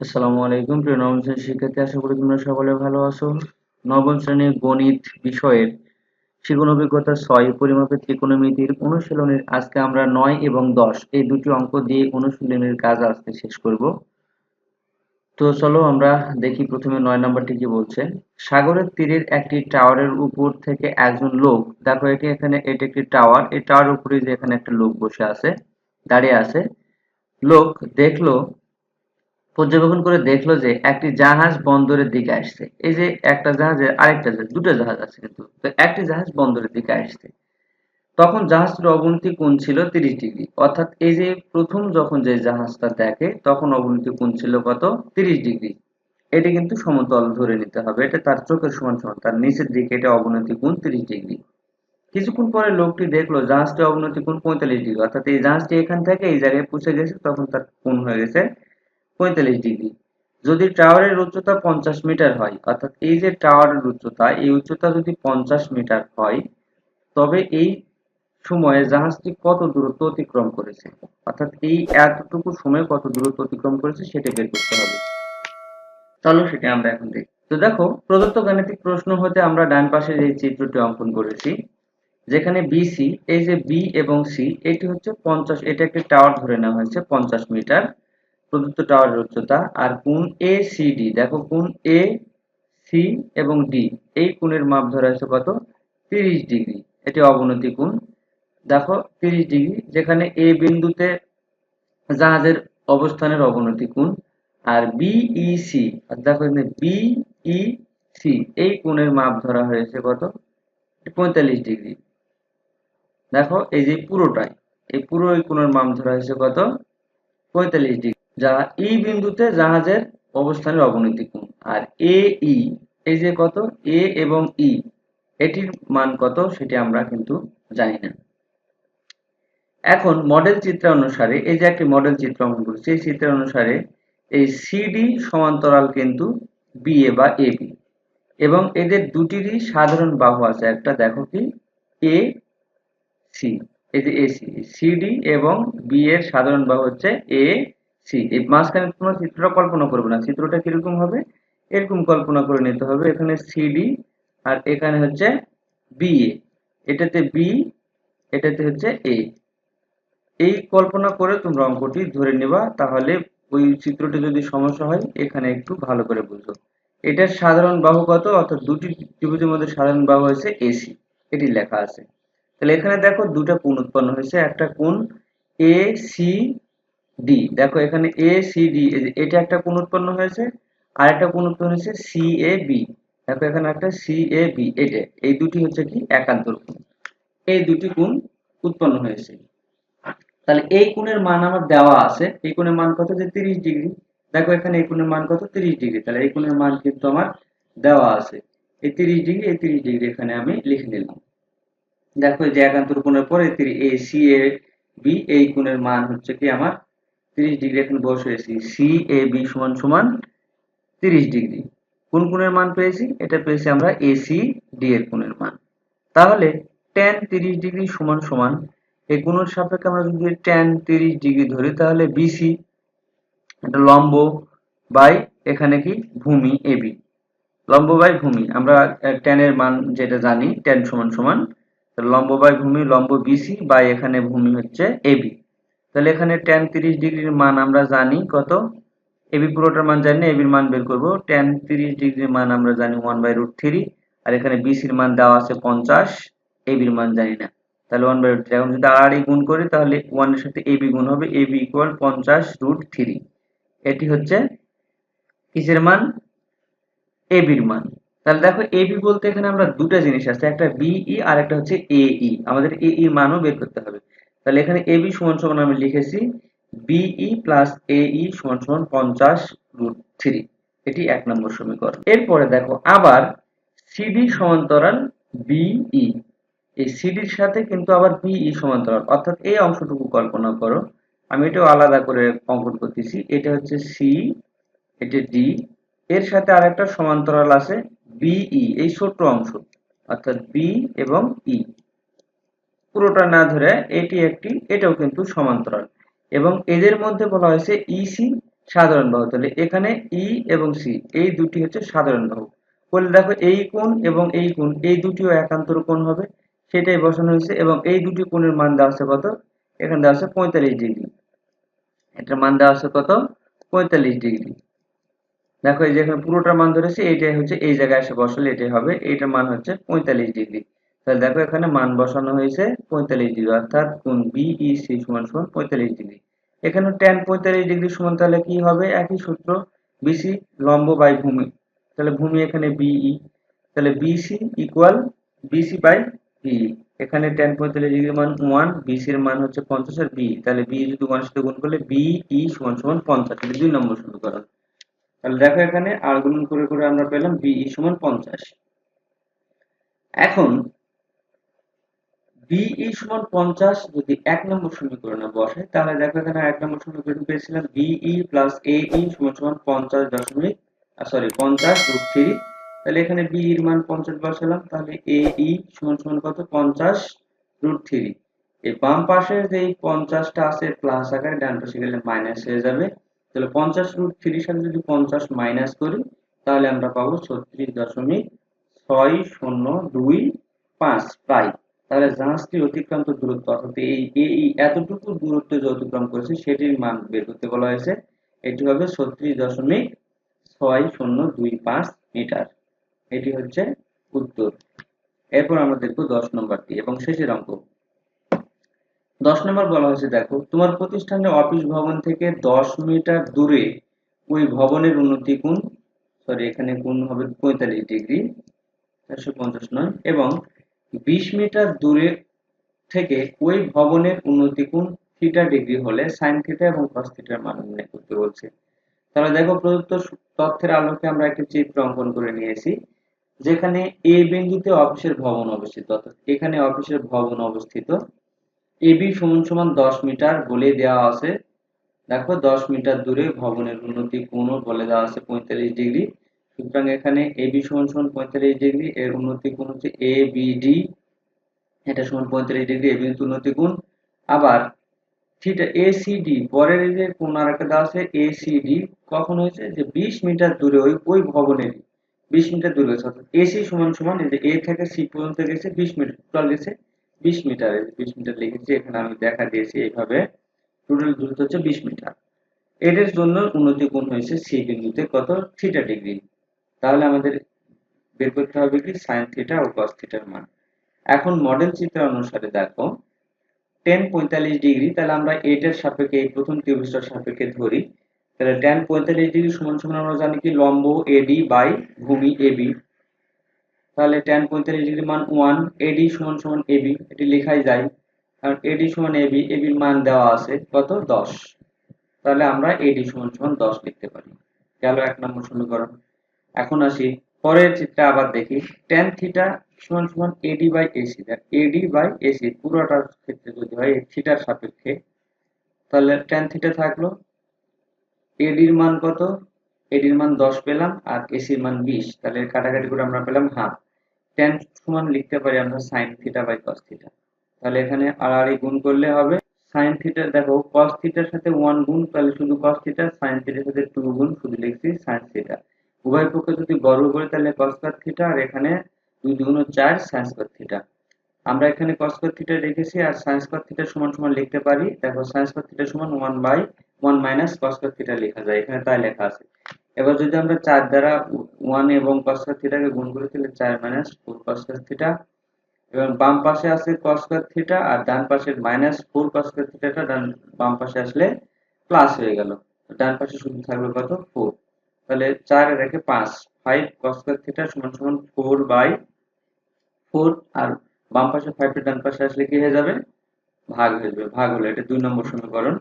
আসসালামু আলাইকুম। প্রিয় নবম শ্রেণির শিক্ষার্থী, আশা করি তোমরা সকলে ভালো আছো। নবম শ্রেণির গণিত বিষয়ের অভিজ্ঞতা ছয় পরিমাপের ত্রিকোণমিতির অনুশীলনের আজকে আমরা নয় এবং দশ, এই দুটি অঙ্ক দিয়ে অনুশীলনের কাজ আজকে শেষ করব। তো চলো আমরা দেখি প্রথমে নয় নম্বরটি কি বলছে। সাগরের তীরের একটি টাওয়ারের উপর থেকে একজন লোক, দেখো এটি এখানে, এটি একটি টাওয়ার, এই টাওয়ার উপরে যে এখানে একটা লোক বসে আছে, দাঁড়িয়ে আছে। লোক দেখল পর্যবেক্ষণ করে দেখল যে একটি জাহাজ বন্দরের দিকে আসছে। এই যে একটা জাহাজের আরেকটা জাহাজ, দুটো জাহাজ আছে কিন্তু। একটি জাহাজ বন্দরের দিকে আসছে। তখন জাহাজটির অবনতি কোণ ছিল তিরিশ ডিগ্রি। অর্থাৎ এই যে প্রথম যখন যে জাহাজটা দেখে, তখন অবনতি কোণ ছিল কত? তিরিশ ডিগ্রি। এটি কিন্তু সমতল ধরে নিতে হবে। এটা তার চোখের সমান সমান, তার নিচের দিকে এটা অবনতি কোণ তিরিশ ডিগ্রি। কিছুক্ষণ পরে লোকটি দেখল জাহাজটি অবনতি কোণ পঁয়তাল্লিশ ডিগ্রি। অর্থাৎ এই জাহাজটি এখান থেকে এই জায়গায় পৌঁছে গেছে, তখন তার কোণ হয়ে গেছে পঁয়তাল্লিশ ডিগ্রি। যদি টাওয়ারের উচ্চতা পঞ্চাশ মিটার হয়, অর্থাৎ এই যে টাওয়ারের উচ্চতা, এই উচ্চতা যদি পঞ্চাশ মিটার হয়, তবে এই সময়ে জাহাজটি কত দূরত্ব অতিক্রম করেছে? অর্থাৎ এই এতটুকু সময় কত দূরত্ব অতিক্রম করেছে সেটা বের করতে হবে। চলো সেটা আমরা এখন দেখি। তো দেখো, প্রদত্ত গাণিতিক প্রশ্ন হতে আমরা ডান পাশে যে চিত্রটি অঙ্কন করেছি, যেখানে বিসি এই যে বি এবং সি এটি হচ্ছে পঞ্চাশ, এটা একটি টাওয়ার ধরে নেওয়া হয়েছে পঞ্চাশ মিটার। প্রদত্ত টাওয়ারের উচ্চতা আর কোণ এ সি ডি দেখো কোণ এ সি এবং ডি এই কোণের মাপ ধরা হয়েছে কত? তিরিশ ডিগ্রি। এটি অবনতি কোণ। দেখো তিরিশ ডিগ্রি, যেখানে এ বিন্দুতে জাহাজের অবস্থানের অবনতি কোণ আর বিইসি দেখো বিই সি এই কোণের মাপ ধরা হয়েছে কত? পঁয়তাল্লিশ ডিগ্রি। দেখো এই যে পুরোটাই, এই পুরো এই কোণের মাপ ধরা হয়েছে কত? পঁয়তাল্লিশ ডিগ্রি। যা ই বিন্দুতে জাহাজের অবস্থানের অবনতি কোণ আর এ, ই, এই যে কত? এ এবং ই, এটির মান কত সেটি আমরা কিন্তু জানি না। এখন মডেল চিত্র অনুসারে, এই যে একটি মডেল চিত্র অঙ্কন করেছি এই চিত্র অনুসারে এই সিডি সমান্তরাল কিন্তু বিএ বা এ বি এবং এদের দুটিরই সাধারণ বাহু আছে, একটা দেখো কি? এ সি এই যে এসি সিডি এবং বি এর সাধারণ বাহু হচ্ছে এ সি এই মাঝখানে তোমরা চিত্রটা কল্পনা করবে না। চিত্রটা কীরকম হবে? এরকম কল্পনা করে নিতে হবে। এখানে সিডি আর এখানে হচ্ছে বি এ এটাতে বি এটাতে হচ্ছে এ এই কল্পনা করে তোমরা অঙ্কটি ধরে নেবা, তাহলে ওই চিত্রটি যদি সমস্যা হয়, এখানে একটু ভালো করে বুঝো। এটার সাধারণ বাহু কত? অর্থাৎ দুটি ত্রিভুজের মধ্যে সাধারণ বাহু হয়েছে এসি এটি লেখা আছে। তাহলে এখানে দেখো দুটা কোণ উৎপন্ন হয়েছে। একটা কোণ এ সি ডি দেখো এখানে এ সি ডি এটা একটা কোণ উৎপন্ন হয়েছে? আর একটা কোণ উৎপন্ন হয়েছে? সি এ বি দেখো এখানে একটা সি এ বি এটা এই দুটি হচ্ছে কি? একান্তর কোণ এই দুটি কোণ উৎপন্ন হয়েছে। তাহলে এই কোণের মান আমার দেওয়া আছে। এই কোণের মান কত? যে তিরিশ ডিগ্রি। দেখো এখানে এই কোণের মান কত? তিরিশ ডিগ্রি। তাহলে এই কোণের মান কিন্তু আমার দেওয়া আছে। এই তিরিশ ডিগ্রি, এই তিরিশ ডিগ্রি এখানে আমি লিখে নিলাম। দেখো যে একান্তর কোণের পরে এ, সি, এ, বি, এই কোণের মান হচ্ছে কি আমার তিরিশ ডিগ্রি এখন বসেছি সি এ বি সমান সমান তিরিশ ডিগ্রি। কোন কোণের মান পেয়েছি? এটা পেয়েছি আমরা এসি ডি এর কোণের মান। তাহলে টেন তিরিশ ডিগ্রি সমান সমান, এই কোণের সাপেক্ষে আমরা যদি টেন তিরিশ ডিগ্রি ধরি, তাহলে বিসি এটা লম্ব বাই এখানে কি? ভূমি এবি লম্ব বাই ভূমি। আমরা টেনের মান যেটা জানি টেন সমান সমান, লম্ব বাই ভূমি, লম্ব বিসি বাই এখানে ভূমি হচ্ছে এবি তাহলে এখানে টেন তিরিশ ডিগ্রির মান আমরা জানি কত? এবি পুরোটার মান জানি না এবির মান বের করব। টেন তিরিশ ডিগ্রির মান আমরা জানি ওয়ান বাই রুট থ্রি আর এখানে বিসির মান দেওয়া আছে পঞ্চাশ এবির মান জানি না। তাহলে ওয়ান বাই রুট থ্রি এখন যদি আড়াআড়ি গুণ করি, তাহলে ওয়ানের সাথে এবি গুণ হবে এবি ইকুয়াল পঞ্চাশ রুট থ্রি এটি হচ্ছে কিসের মান? এবির মান। তাহলে দেখো এবি বলতে এখানে আমরা দুটা জিনিস আছে, একটা বিই আর একটা হচ্ছে এই আমাদের এ এই মানও বের করতে হবে। তাহলে এখানে এবি সমান সমান আমি লিখেছি বিই প্লাস এই সমান সমান পঞ্চাশ রুট থ্রি এটি এক নম্বর সমীকরণ। এরপরে দেখো, আবার সিডি সমান্তরাল বিই এই সিডির সাথে কিন্তু আবার বিই সমান্তরাল। অর্থাৎ এই অংশটুকু কল্পনা করো। আমি এটাও আলাদা করে অঙ্কন করতেছি। এটা হচ্ছে সি এটা ডি এর সাথে আরেকটা সমান্তরাল আছে বিই এই ছোট্ট অংশ। অর্থাৎ বি এবং ই। পুরোটা না ধরে এটি একটি, এটাও কিন্তু সমান্তরাল। এবং এদের মধ্যে বলা হয়েছে ইসি সাধারণ বাহু। তাহলে এখানে ই এবং সি এই দুটি হচ্ছে সাধারণ বাহু। বলে দেখো এই কোণ এবং এই কোণ, এই দুটিও একান্তর কোণ হবে, সেটাই বসানো হয়েছে এবং এই দুটি কোণের মান দেওয়া আছে কত? এখানে দেওয়া আছে পঁয়তাল্লিশ ডিগ্রি। এটার মান দেওয়া আছে কত? পঁয়তাল্লিশ ডিগ্রি। দেখো এই যে এখানে পুরোটার মান ধরেছে, এইটাই হচ্ছে এই জায়গায় এসে বসালে এটাই হবে, এইটার মান হচ্ছে পঁয়তাল্লিশ ডিগ্রি। তাহলে দেখো এখানে মান বসানো হয়েছে পঁয়তাল্লিশ ডিগ্রি, অর্থাৎ কোণ বিইসি সমান সমান পঁয়তাল্লিশ ডিগ্রি। এখানে ট্যান পঁয়তাল্লিশ ডিগ্রি সমান তাহলে কি হবে? একই সূত্র বিসি লম্ব বাই ভূমি। তাহলে ভূমি এখানে বিই তাহলে BC equal BC by BE এখানে ট্যান পঁয়তাল্লিশ ডিগ্রি মান ওয়ান বিসির মান হচ্ছে পঞ্চাশ আর বি তাহলে বি যদি ওয়ান সাথে গুণ করলে বিই সমান সমান পঞ্চাশ দুই নম্বর সমীকরণ। তাহলে দেখো এখানে আর গুণন করে করে আমরা পেলাম বিই সমান পঞ্চাশ। এখন বিই সমান পঞ্চাশ যদি এক নম্বর সমীকরণে বসে, তাহলে দেখো এখানে এক নম্বর সমীকরণ পেয়েছিলাম বিই প্লাস এ ই সমান সমান পঞ্চাশ দশমিক সরি পঞ্চাশ রুট থ্রি তাহলে এখানে বি এর মান পঞ্চাশ বসালাম, তাহলে এ ই সমান সমান কত? পঞ্চাশ রুট থ্রি এই বাম পাশে যে পঞ্চাশটা আছে প্লাস আকারে, ডান পাশে গেলে মাইনাস হয়ে যাবে। তাহলে পঞ্চাশ রুট থ্রির সাথে যদি পঞ্চাশ মাইনাস করি, তাহলে আমরা পাবো ছত্রিশ দশমিক ছয় শূন্য দুই পাঁচ, প্রায়। তাহলে জাহাজটি অতিক্রান্ত দূরত্ব, অর্থাৎ এই এই এতটুকু দূরত্ব যে অতিক্রম করেছে, সেটির মান বের করতে বলা হয়েছে। এটি হবে ছত্রিশ দশমিক ছয় শূন্য দুই পাঁচ মিটার। এটি হচ্ছে উত্তর। এরপর আমরা দেখব দশ নম্বরটি এবং শেষের অঙ্ক। দশ নম্বর বলা হয়েছে, দেখো, তোমার প্রতিষ্ঠানের অফিস ভবন থেকে দশ মিটার দূরে ওই ভবনের উন্নতি কোণ সরি এখানে কোণ হবে পঁয়তাল্লিশ ডিগ্রি, চারশো পঞ্চাশ নয়, এবং বিশ মিটার দূরে থেকে ওই ভবনের উন্নতি কোণ থিটা ডিগ্রি হলে সাইন থিটা এবং কস থিটার মান নির্ণয় করতে বলছে। তাহলে দেখো প্রদত্ত তথ্যের আলোকে আমরা একটি চিত্র অঙ্কন করে নিয়েছি, যেখানে এ বিন্দুতে অফিসের ভবন অবস্থিত। অর্থাৎ এখানে অফিসের ভবন অবস্থিত। এবি সমান সমান দশ মিটার বলে দেওয়া আছে। দেখো দশ মিটার দূরে ভবনের উন্নতি কোণও বলে দেওয়া আছে, পঁয়তাল্লিশ ডিগ্রি সুতরাং এখানে এবি সমান সমান পঁয়তাল্লিশ ডিগ্রি এর উন্নতি কোণ হচ্ছে এ বি ডি এটা সমান পঁয়তাল্লিশ ডিগ্রি এ বিন্দু উন্নতি কোণ আবার থিটা এসিডি পরের যে কোণ আর একটা দেওয়া আছে এসিডি কখন হয়েছে? যে বিশ মিটার দূরে ওই ওই ভবনের বিশ মিটার দূরে হয়েছে। অর্থাৎ এসি সমান সমান যে এ থেকে সি পর্যন্ত গেছে, বিশ মিটার, টোটাল গেছে বিশ মিটার। বিশ মিটার লিখেছি, এখানে আমি দেখা দিয়েছি এইভাবে। টোটাল দূরত্ব হচ্ছে বিশ মিটার। এর জন্য উন্নতি কোণ হয়েছে সি বিন্দুতে কত? থিটা ডিগ্রি তাহলে আমাদের বের করতে হবে কি? সাইন থিটা ও কস থিটার মান। এখন মডেল চিত্র অনুসারে দেখো টেন পঁয়তাল্লিশ ডিগ্রি তাহলে আমরা এইটার সাপেক্ষে, এই প্রথম ত্রিভুজটার সাপেক্ষে ধরি। তাহলে টেন পঁয়তাল্লিশ ডিগ্রি সমান সমান আমরা জানি কি? লম্ব এডি বাই ভূমি এবি তাহলে টেন পঁয়তাল্লিশ ডিগ্রি মান ওয়ান এডি সমান সমান এবি এটি লেখাই যায়। কারণ এডি সমান এবি এবির মান দেওয়া আছে কত? দশ। তাহলে আমরা এডি সমান সমান দশ লিখতে পারি। গেল এক নম্বর সমীকরণ। এখন আসি, পরের চিত্রে আবার দেখি। টেন থিটা সমান সমান AD by AC AD by AC পুরোটার ক্ষেত্রে যদি হয় থিটার সাপেক্ষে, তাহলে টেন থিটা থাকল এডির মান কত? এডির মান দশ পেলাম, আর এসির মান বিশ, তাহলে কাটাকাটি করে আমরা পেলাম হাফ টেন সমান লিখতে পারি আমরা sine theta by cos theta তাহলে এখানে আড়াআড়ি গুণ করলে হবে সাইন থিটা দেখো কস থিটার সাথে ওয়ান গুণ, তাহলে শুধু কস থিটা সাইন থিটার সাথে টু গুণ, শুধু লিখছি সাইন থিটা উভয় পক্ষে যদি বর্গ করি, তাহলে কস স্কয়ার থিটা আর এখানে দুই দুগুণ চার সাইন স্কয়ার থিটা আমরা এখানে কস স্কয়ার থিটা রেখেছি, আর সাইন স্কয়ার থিটা সমান সমান লিখতে পারি। দেখো সাইন স্কয়ার থিটা সমান one by one minus cos square theta লেখা যায়, এখানে তাই লেখা আছে। এবার যদি আমরা চার দ্বারা ওয়ান এবং কস স্কয়ার থিটাকে গুণ করি, তাহলে চার minus four cos square theta এবং বাম পাশে আছে কস স্কয়ার থিটা আর ডান পাশে মাইনাস ফোর কস স্কয়ার থিটাটা ডান বাম পাশে আসলে প্লাস হয়ে গেল। ডান পাশে শুধু থাকবে কত? ফোর তাহলে চার রেখে পাঁচ। ফাইভ কস স্কয়ার থিটা সমান সমান ফোর বাই ফোর আর বাম পাশে ফাইভটা ডান পাশে আসলে কি হয়ে যাবে? ভাগ হয়ে যাবে। ভাগ হলো এটা দুই নম্বর সমীকরণ।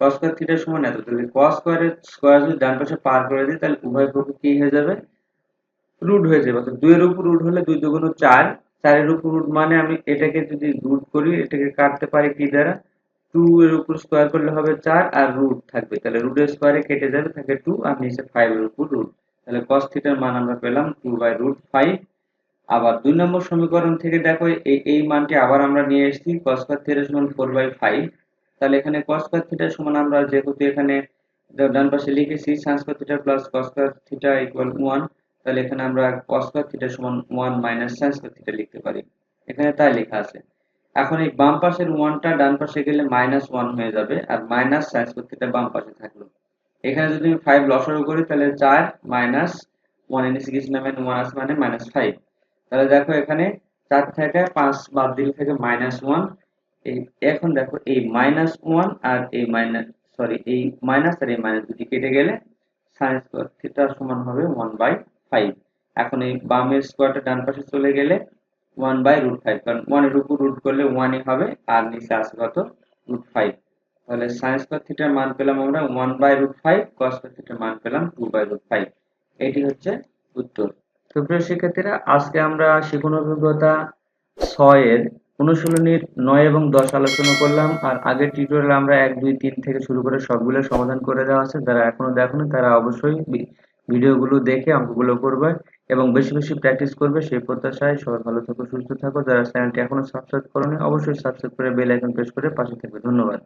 কস স্কয়ার থিটা সমান এত, তাহলে কস স্কয়ারের স্কয়ার যদি ডান পাশে পার করে দিই, তাহলে উভয় পক্ষ কি হয়ে যাবে? রুট হয়ে যাবে। অর্থাৎ দুইয়ের উপর রুট হলে দুই দুগুণ চার। চারের উপর রুট মানে আমি এটাকে যদি রুট করি, এটাকে কাটতে পারি কি দ্বারা? টু এর উপর স্কোয়ার করলে হবে চার আর রুট থাকবে। তাহলে রুটের স্কোয়ারে কেটে যাবে, থাকে টু আর নিচে ফাইভ এর উপর রুট তাহলে কস থিটার মান আমরা পেলাম টু বাই রুট ফাইভ আবার দুই নম্বর সমীকরণ থেকে দেখো এই এই মানটি আবার আমরা নিয়ে এসেছি কস স্কোয়ার থিটা সমান ফোর বাই ফাইভ তাহলে এখানে কস স্কোয়ার থিটা সমান আমরা যেহেতু এখানে ডান পাশে লিখেছি sine square theta plus cos theta equal one তাহলে এখানে আমরা কস স্কোয়ার থিটা সমান one minus sine square theta লিখতে পারি। এখানে তাই লেখা আছে। এখন এই বাম পাশের ওয়ানটা ডান পাশে গেলে মাইনাস ওয়ান হয়ে যাবে আর মাইনাস সাইন থিটা বাম পাশে থাকল। এখানে যদি আমি ফাইভ লসাগু করি, তাহলে চার মাইনাস ওয়ানের নিচে কিছু নামে ওয়ান মানে মাইনাস ফাইভ তাহলে দেখো এখানে চার থেকে পাঁচ বাদ দিলে থেকে মাইনাস ওয়ান এই এখন দেখো এই মাইনাস ওয়ান আর এই মাইনাস সরি এই মাইনাস আর এই মাইনাস দুটি কেটে গেলে সাইন স্কোয়ার থিটা সমান হবে ওয়ান বাই ফাইভ এখন এই বামের স্কোয়ারটা ডান পাশে চলে গেলে ওয়ান বাই রুট ফাইভ কারণ ওয়ানের উপর রুট করলে ওয়ানই হবে, আর নিচে আসে কত? রুট ফাইভ তাহলে সাইন স্কোয়ার থিটার মান পেলাম আমরা one by root five cos square থিটার মান পেলাম টু বাই রুট ফাইভ এটি হচ্ছে উত্তর। তো প্রিয় শিক্ষার্থীরা, আজকে আমরা শিখন অভিজ্ঞতা ছয়ের অনুশীলনীর নয় এবং দশ আলোচনা করলাম, আর আগের টিউটোরিয়াল আমরা এক, দুই, তিন থেকে শুরু করে সবগুলো সমাধান করে দেওয়া আছে। যারা এখনও দেখেনি, তারা অবশ্যই ভিডিওগুলো দেখে অঙ্কগুলো করবে। এবং বেশি বেশি প্র্যাকটিস করবে সেই প্রত্যাশায় সবাই ভালো থাকো, সুস্থ থাকো। যারা চ্যানেলটি এখনও সাবস্ক্রাইব করোনি, অবশ্যই সাবস্ক্রাইব করে বেল আইকন প্রেস করে পাশে থাকবে। ধন্যবাদ।